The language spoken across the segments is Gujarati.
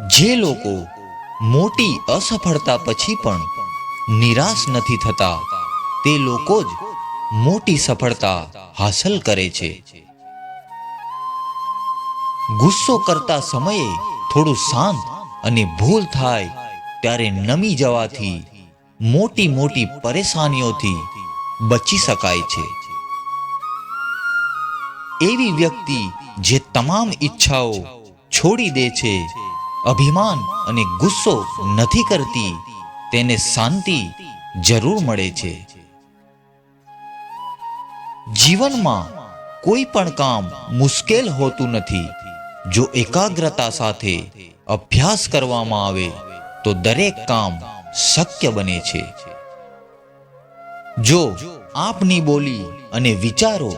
જે લોકો મોટી અસફળતા પછી પણ નિરાશ નથી થતા, તે લોકો જ મોટી સફળતા હાંસલ કરે છે. ગુસ્સો કરતા સમયે થોડું શાંત અને ભૂલ થાય ત્યારે નમી જવાથી મોટી મોટી પરેશાનીઓથી બચી શકાય છે. એવી વ્યક્તિ જે તમામ ઈચ્છાઓ છોડી દે છે અભિમાન અને ગુસ્સો નથી કરતી, તેને શાંતિ જરૂર મળે છે. જીવનમાં કોઈ પણ કામ મુશ્કેલ હોતું નથી. જો એકાગ્રતા સાથે અભ્યાસ કરવામાં આવે, તો દરેક કામ શક્ય બને છે. જો આપની બોલી અને વિચારો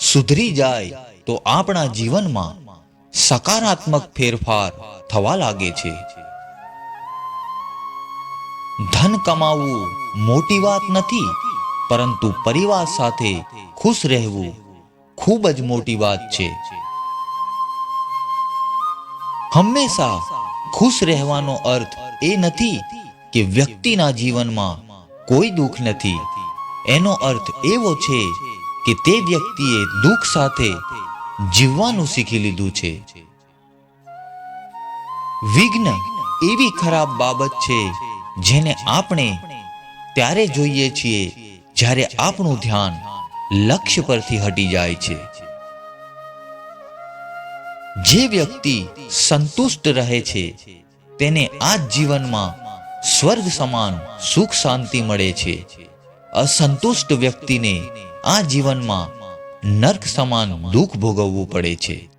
સુધરી જાય, તો આપણા જીવનમાં સકારાત્મક ફેરફાર થવા લાગે છે. ધન કમાવવું મોટી વાત નથી, પરંતુ પરિવાર સાથે ખુશ રહેવું ખૂબ જ મોટી વાત છે. હંમેશા ખુશ રહેવાનો અર્થ એ નથી કે વ્યક્તિના જીવનમાં કોઈ દુઃખ નથી. એનો અર્થ એવો છે કે તે વ્યક્તિએ દુઃખ સાથે જીવવાનું શીખી લીધું છે. વિઘ્ન એવી ખરાબ બાબત છે જેને આપણે ત્યારે જોઈએ છીએ જ્યારે આપણું ધ્યાન લક્ષ્ય પરથી હટી જાય છે. જે વ્યક્તિ સંતુષ્ટ રહે છે તેને આ જીવનમાં સ્વર્ગ સમાન સુખ શાંતિ મળે છે. અસંતુષ્ટ વ્યક્તિને આ જીવનમાં નર્ક સમાન દુઃખ ભોગવવું પડે છે.